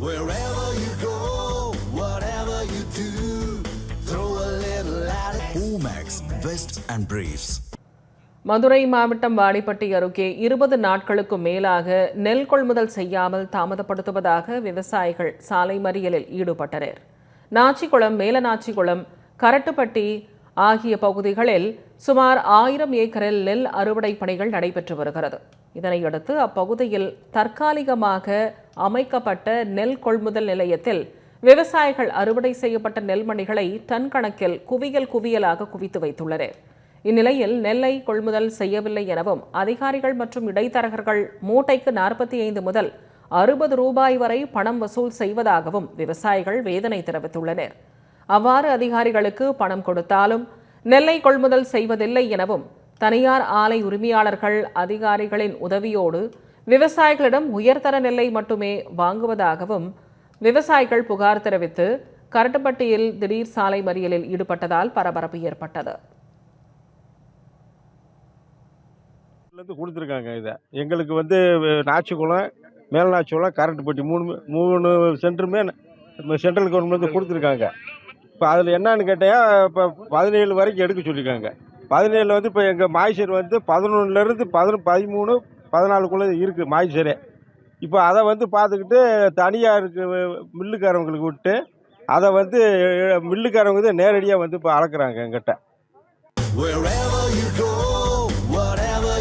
Wherever you go, whatever you do, throw a little at it. Omax, Vest and Briefs. Madurai மாவட்டம் வாடிப்பட்டி அருகே இருபது நாட்களுக்கு மேலாக நெல் கொள்முதல் செய்யாமல் தாமதப்படுத்துவதாக விவசாயிகள் சாலை மறியலில் ஈடுபட்டனர் நாச்சிக்குளம் மேலநாச்சிக்குளம் கரட்டுப்பட்டி ஆகிய பகுதிகளில் சுமார் ஆயிரம் ஏக்கரில் நெல் அறுவடை பணிகள் நடைபெற்று வருகிறது. இதனையடுத்து அப்பகுதியில் தற்காலிகமாக அமைக்கப்பட்ட நெல் கொள்முதல் நிலையத்தில் விவசாயிகள் அறுவடை செய்யப்பட்ட நெல்மணிகளை டன் கணக்கில் குவியல் குவியலாக குவித்து வைத்துள்ளனர். இந்நிலையில் நெல்லை கொள்முதல் செய்யவில்லை எனவும் அதிகாரிகள் மற்றும் இடைத்தரகர்கள் மூட்டைக்கு நாற்பத்தி ஐந்து முதல் அறுபது ரூபாய் வரை பணம் வசூல் செய்வதாகவும் விவசாயிகள் வேதனை தெரிவித்துள்ளனர். அவ்வாறு அதிகாரிகளுக்கு பணம் கொடுத்தாலும் நெல்லை கொள்முதல் செய்வதில்லை எனவும் தனியார் ஆலை உரிமையாளர்கள் அதிகாரிகளின் உதவியோடு விவசாயிகளிடம் உயர்தர நெல்லை மட்டுமே வாங்குவதாகவும் விவசாயிகள் புகார் தெரிவித்து கரட்டுப்பட்டியில் திடீர் சாலை மறியலில் ஈடுபட்டதால் பரபரப்பு ஏற்பட்டது. கொடுத்துருக்காங்க இதை. எங்களுக்கு வந்து நாச்சிக்குளம் மேல்நாச்சிக்குளம் கரண்ட்பட்டி மூணு மூணு சென்டருமே சென்ட்ரல் கவர்மெண்ட் கொடுத்துருக்காங்க. இப்போ அதில் என்னன்னு கேட்டால் இப்போ பதினேழு வரைக்கும் எடுக்க சொல்லியிருக்காங்க. பதினேழு வந்து இப்போ எங்கள் மாய்ச்சர் வந்து பதினொன்றுலேருந்து பதினொ பதிமூணு பதினாலுக்குள்ளே இருக்குது மாய்ச்சரே இப்போ அதை வந்து பார்த்துக்கிட்டு தனியாருக்கு மில்லுக்காரவங்களுக்கு விட்டு அதை வந்து மில்லுக்காரவங்க வந்து நேரடியாக வந்து இப்போ அளக்குறாங்க எங்கிட்ட Wherever you go, whatever